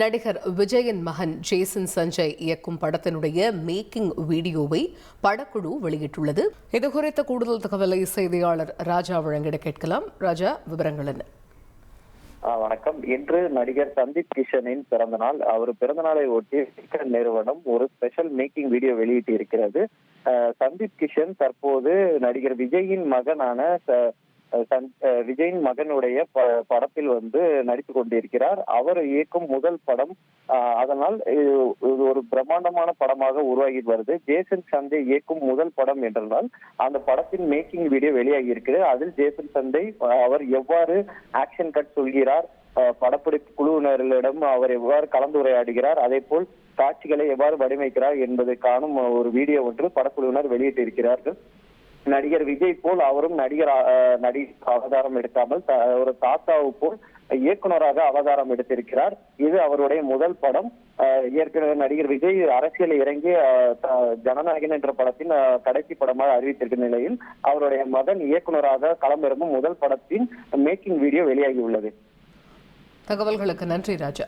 நடிகர் விஜயன் மகன் ஜேசன் சஞ்சய் இயக்கும் படத்தினுடைய மேக்கிங் வீடியோவை படக்குழு வெளியிட்டுள்ளது. இது குறித்த கூடுதல் தகவலை செய்தியாளர் ராஜா வழங்கிட கேட்கலாம். ராஜா விவரங்கள் என்ன? வணக்கம். இன்று நடிகர் சந்தீப் கிஷனின் பிறந்த நாள். அவர் பிறந்த நாளை ஒட்டி சிக்கன் நிறுவனம் ஒரு ஸ்பெஷல் மேக்கிங் வீடியோ வெளியிட்டு இருக்கிறது சந்தீப் கிஷன் தற்போது நடிகர் விஜயின் மகனான விஜயின் மகனுடைய ப- படத்தில் வந்து நடித்து கொண்டிருக்கிறார். அவர் இயக்கும் முதல் படம் அதனால் இது ஒரு பிரம்மாண்டமான படமாக உருவாகி வருது. ஜேசன் சந்தை இயக்கும் முதல் படம் என்றால் அந்த படத்தின் மேக்கிங் வீடியோ வெளியாகி இருக்கிறது. அதில் ஜேசன் சந்தை அவர் எவ்வாறு ஆக்ஷன் கட் சொல்கிறார் படப்பிடிப்பு குழுவினர்களிடம் அவர் எவ்வாறு கலந்துரையாடுகிறார் அதே போல் காட்சிகளை எவ்வாறு வடிவமைக்கிறார் என்பதை காணும் ஒரு வீடியோ ஒன்று படக்குழுவினர் வெளியிட்டிருக்கிறார்கள். நடிகர் விஜய் போல் அவரும் நடிகர் நடிகர் நடி அவதாரம் எடுக்காமல் ஒரு தாத்தாவு போல் இயக்குனராக அவதாரம் எடுத்திருக்கிறார். இது அவருடைய முதல் படம். ஏற்கனவே நடிகர் விஜய் அரசியல் இறங்கி த- ஜனநாயகன் என்ற படத்தின் கடைசி படமாக அறிவித்திருக்கும் நிலையில் அவருடைய மகன் இயக்குனராக களமிறங்கும் முதல் படத்தின் மேக்கிங் வீடியோ வெளியாகி உள்ளது தகவல்களுக்கு நன்றி ராஜா.